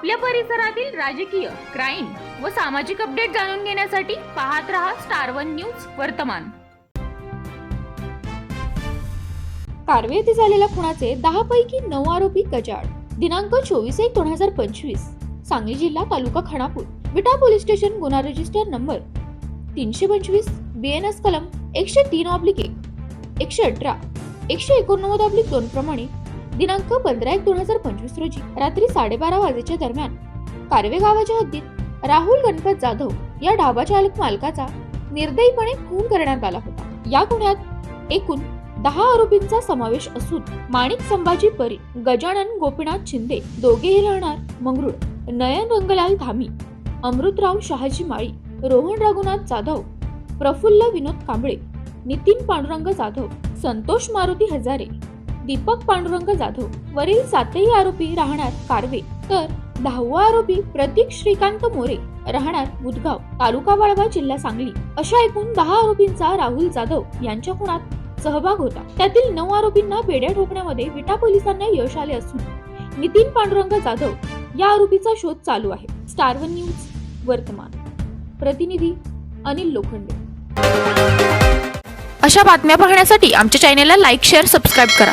आपल्या परिसरातील राजकीय क्राईम व सामाजिक अपडेट जाणून घेण्यासाठी पाहत रहा स्टार वन न्यूज वर्तमान. कारवे येथे झालेल्या खुनाचे दहा पैकी नऊ आरोपी कजाड दिनांक चोवीस एक दोन हजार पंचवीस. सांगली जिल्हा तालुका खानापूर विटा पोलीस स्टेशन गुन्हा रजिस्टर नंबर तीनशे पंचवीस बीएनएस कलम एकशे तीन ऑब्लिक एक एकशे अठरा एकशे एकोणनव्वद ऑब्लिक दोन प्रमाणे दिनांक पंधरा एक दोन हजार पंचवीस रोजी रात्री साडेबारा वाजेच्या दरम्यान कारवे गावाच्या हद्दीत राहुल गणपत जाधव या ढाबा चालक मालकाचा निर्दयीपणे खून करण्यात आला होता. या गुन्ह्यात एकूण दहा आरोपींचा समावेश असून माणिक संभाजी परी गजानन गोपीनाथ शिंदे दोघेही राहणार मंगरुळ नयन रंगलाल धामी अमृतराव शहाजी माळी रोहन रघुनाथ जाधव प्रफुल्ल विनोद कांबळे नितीन पांडुरंग जाधव संतोष मारुती हजारे दीपक पांडुरंग जाधव. वरील सातही आरोपी राहणार कारवे. तर दहावा आरोपी प्रतीक श्रीकांत मोरे राहणार बुधगाव तालुका वाळवा जिल्हा सांगली. अशा एकूण दहा आरोपींचा राहुल जाधव यांच्या खुनात सहभाग होता. त्यातील नऊ आरोपींना बेड्या ठोकण्यामध्ये विटा पोलिसांना यश आले असून नितीन पांडुरंग जाधव या आरोपीचा शोध चालू आहे. स्टार वन न्यूज वर्तमान. प्रतिनिधी अनिल लोखंडे. अशा बातम्या पाहण्यासाठी आमच्या चॅनेलला लाईक शेअर सबस्क्राईब करा.